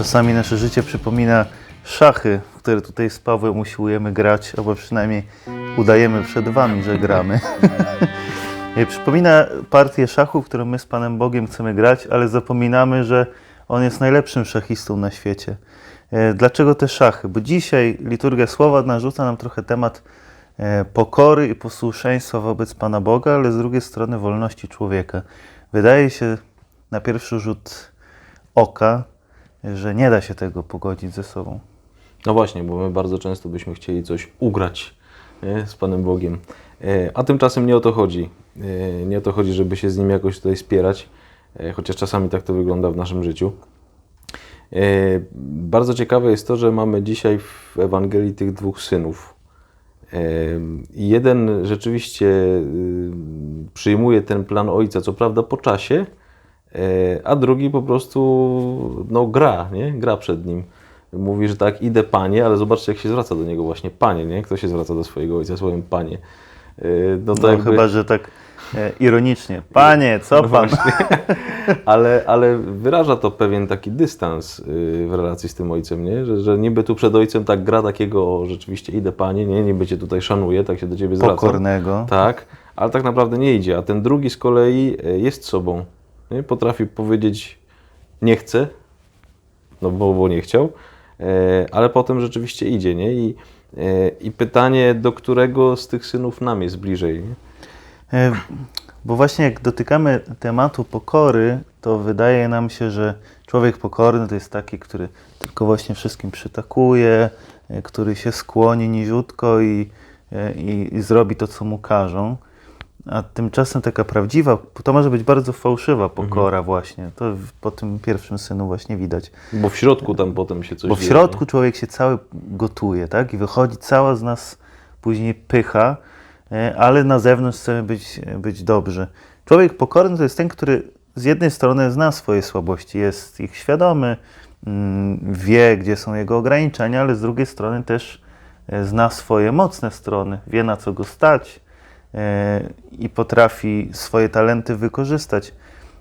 Czasami nasze życie przypomina szachy, które tutaj z Pawłem usiłujemy grać, albo przynajmniej udajemy przed Wami, że gramy. Przypomina partię szachów, którą my z Panem Bogiem chcemy grać, ale zapominamy, że On jest najlepszym szachistą na świecie. E, Dlaczego te szachy? Bo dzisiaj liturgia słowa narzuca nam trochę temat e, pokory i posłuszeństwa wobec Pana Boga, ale z drugiej strony wolności człowieka. Wydaje się na pierwszy rzut oka, że nie da się tego pogodzić ze sobą. No właśnie, bo my bardzo często byśmy chcieli coś ugrać nie, z Panem Bogiem. E, A tymczasem nie o to chodzi. E, Nie o to chodzi, żeby się z Nim jakoś tutaj spierać, e, chociaż czasami tak to wygląda w naszym życiu. Bardzo ciekawe jest to, że mamy dzisiaj w Ewangelii tych dwóch synów. Jeden rzeczywiście y, przyjmuje ten plan ojca, co prawda po czasie, a drugi po prostu no, gra, nie? gra przed nim. Mówi, że tak, idę panie, ale zobaczcie, jak się zwraca do niego właśnie panie, nie? Kto się zwraca do swojego ojca słowem panie? E, No to No, jakby... chyba, że tak e, ironicznie. Panie, co No Pan? ale, ale wyraża to pewien taki dystans y, w relacji z tym ojcem, nie? Że, że niby tu przed ojcem tak gra takiego, rzeczywiście idę panie, nie? niby cię tutaj szanuję, tak się do ciebie zwraca. Pokornego. Tak, ale tak naprawdę nie idzie. A ten drugi z kolei e, jest sobą. Nie? Potrafi powiedzieć nie chcę, no bo, bo nie chciał, e, ale potem rzeczywiście idzie. Nie? I, e, I pytanie, do którego z tych synów nam jest bliżej? Nie? E, Bo właśnie jak dotykamy tematu pokory, to wydaje nam się, że człowiek pokorny to jest taki, który tylko właśnie wszystkim przytakuje, który się skłoni niziutko i, i, i zrobi to, co mu każą. A tymczasem taka prawdziwa, to może być bardzo fałszywa pokora właśnie. To po tym pierwszym synu właśnie widać. Bo w środku tam potem się coś Bo w dzieje, środku człowiek się cały gotuje, tak? I wychodzi cała z nas później pycha, e, ale na zewnątrz chcemy być, być dobrzy. Człowiek pokorny to jest ten, który z jednej strony zna swoje słabości, jest ich świadomy, mm, wie, gdzie są jego ograniczenia, ale z drugiej strony też e, zna swoje mocne strony, wie na co go stać i potrafi swoje talenty wykorzystać.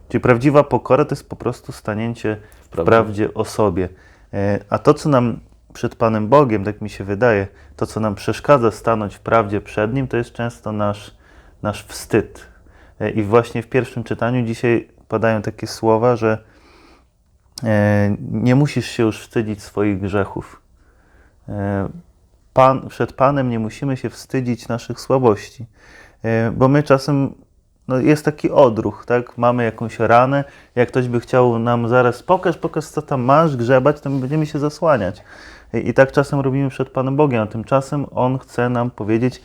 Czyli prawdziwa pokora to jest po prostu stanięcie w prawdzie. prawdzie o sobie. E, A to, co nam przed Panem Bogiem, tak mi się wydaje, to, co nam przeszkadza stanąć w prawdzie przed Nim, to jest często nasz, nasz wstyd. E, I właśnie w pierwszym czytaniu dzisiaj padają takie słowa, że e, nie musisz się już wstydzić swoich grzechów. Pan, przed Panem nie musimy się wstydzić naszych słabości, E, bo my czasem no jest taki odruch, tak? Mamy jakąś ranę, jak ktoś by chciał nam zaraz pokaż, pokaż co tam masz, grzebać, to my będziemy się zasłaniać. I, I tak czasem robimy przed Panem Bogiem, a tymczasem On chce nam powiedzieć,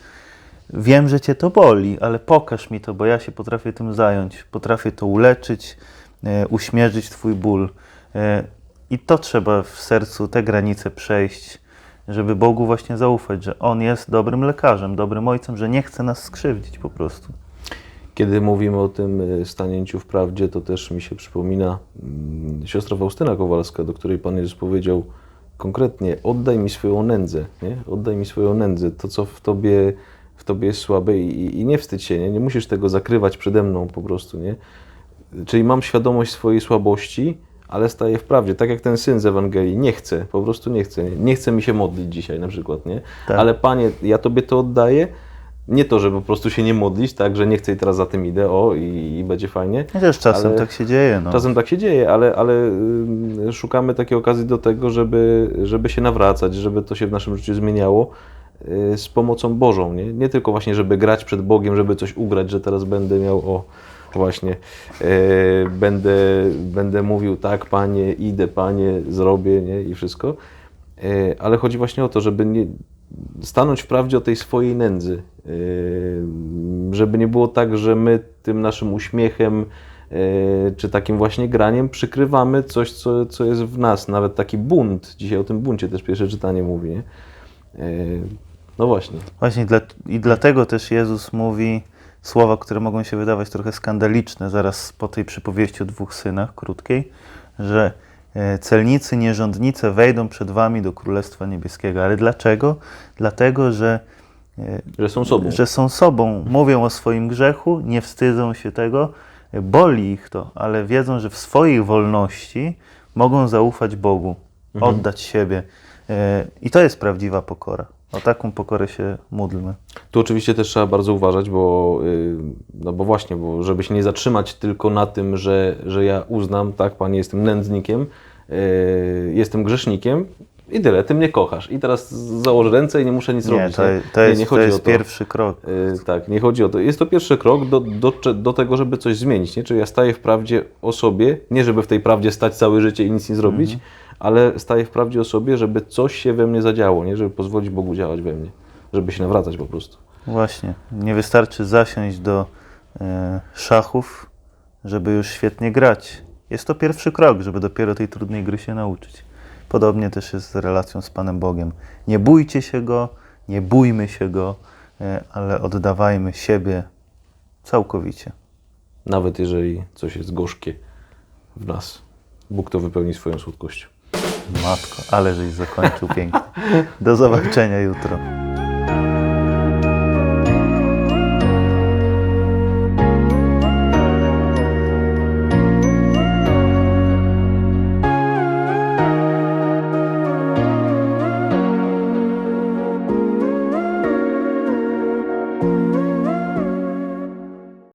wiem, że Cię to boli, ale pokaż mi to, bo ja się potrafię tym zająć, potrafię to uleczyć, e, uśmierzyć Twój ból. E, I to trzeba w sercu, te granice przejść, żeby Bogu właśnie zaufać, że On jest dobrym lekarzem, dobrym ojcem, że nie chce nas skrzywdzić po prostu. Kiedy mówimy o tym y, stanięciu w prawdzie, to też mi się przypomina mm, siostra Faustyna Kowalska, do której Pan Jezus powiedział konkretnie: Oddaj mi swoją nędzę, nie? oddaj mi swoją nędzę, to co w tobie, w tobie jest słabe i, i nie wstydź się, nie? nie musisz tego zakrywać przede mną po prostu. Nie? Czyli mam świadomość swojej słabości, ale staję w prawdzie. Tak jak ten syn z Ewangelii, nie chcę, po prostu nie chcę. Nie, chcę mi się modlić dzisiaj na przykład, nie? Tak. Ale Panie, ja Tobie to oddaję. Nie to, żeby po prostu się nie modlić, tak, że nie chcę i teraz za tym idę, o i, i będzie fajnie. Chociaż czasem Ale- tak się dzieje. No. Czasem tak się dzieje, ale, ale ym, szukamy takiej okazji do tego, żeby, żeby się nawracać, żeby to się w naszym życiu zmieniało y, z pomocą Bożą. Nie? nie tylko właśnie, żeby grać przed Bogiem, żeby coś ugrać, że teraz będę miał o właśnie, y, będę, będę mówił tak, Panie, idę, Panie, zrobię nie? i wszystko. Y, ale chodzi właśnie o to, żeby nie, stanąć w prawdzie o tej swojej nędzy. Yy, Żeby nie było tak, że my tym naszym uśmiechem yy, czy takim właśnie graniem przykrywamy coś, co, co jest w nas. Nawet taki bunt. Dzisiaj o tym buncie też pierwsze czytanie mówi. Nie? Yy, No właśnie. Właśnie i dlatego też Jezus mówi słowa, które mogą się wydawać trochę skandaliczne zaraz po tej przypowieści o dwóch synach krótkiej, że e, celnicy, nierządnice wejdą przed wami do Królestwa Niebieskiego. Ale dlaczego? Dlatego, że, e, Że są sobą. że są sobą, mówią o swoim grzechu, nie wstydzą się tego, boli ich to, ale wiedzą, że w swojej wolności mogą zaufać Bogu. oddać siebie. E, I to jest prawdziwa pokora. O taką pokorę się módlmy. Tu oczywiście też trzeba bardzo uważać, bo, y, no bo właśnie, bo żeby się nie zatrzymać tylko na tym, że, że ja uznam, tak, Panie, jestem nędznikiem, y, jestem grzesznikiem i tyle, Ty mnie kochasz. I teraz założę ręce i nie muszę nic Nie, robić. to, nie? to Nie, jest, nie to chodzi jest to. pierwszy krok. Y, Tak, nie chodzi o to. Jest to pierwszy krok do, do, do tego, żeby coś zmienić. Nie? Czyli ja staję w prawdzie o sobie, nie żeby w tej prawdzie stać całe życie i nic nie zrobić, ale staję w prawdzie o sobie, żeby coś się we mnie zadziało, nie? żeby pozwolić Bogu działać we mnie, żeby się nawracać po prostu. Właśnie. Nie wystarczy zasiąść do e, szachów, żeby już świetnie grać. Jest to pierwszy krok, żeby dopiero tej trudnej gry się nauczyć. Podobnie też jest z relacją z Panem Bogiem. Nie bójcie się Go, nie bójmy się Go, e, ale oddawajmy siebie całkowicie. Nawet jeżeli coś jest gorzkie w nas, Bóg to wypełni swoją słodkością. Matko, ale żeś zakończył pięknie. Do zobaczenia jutro.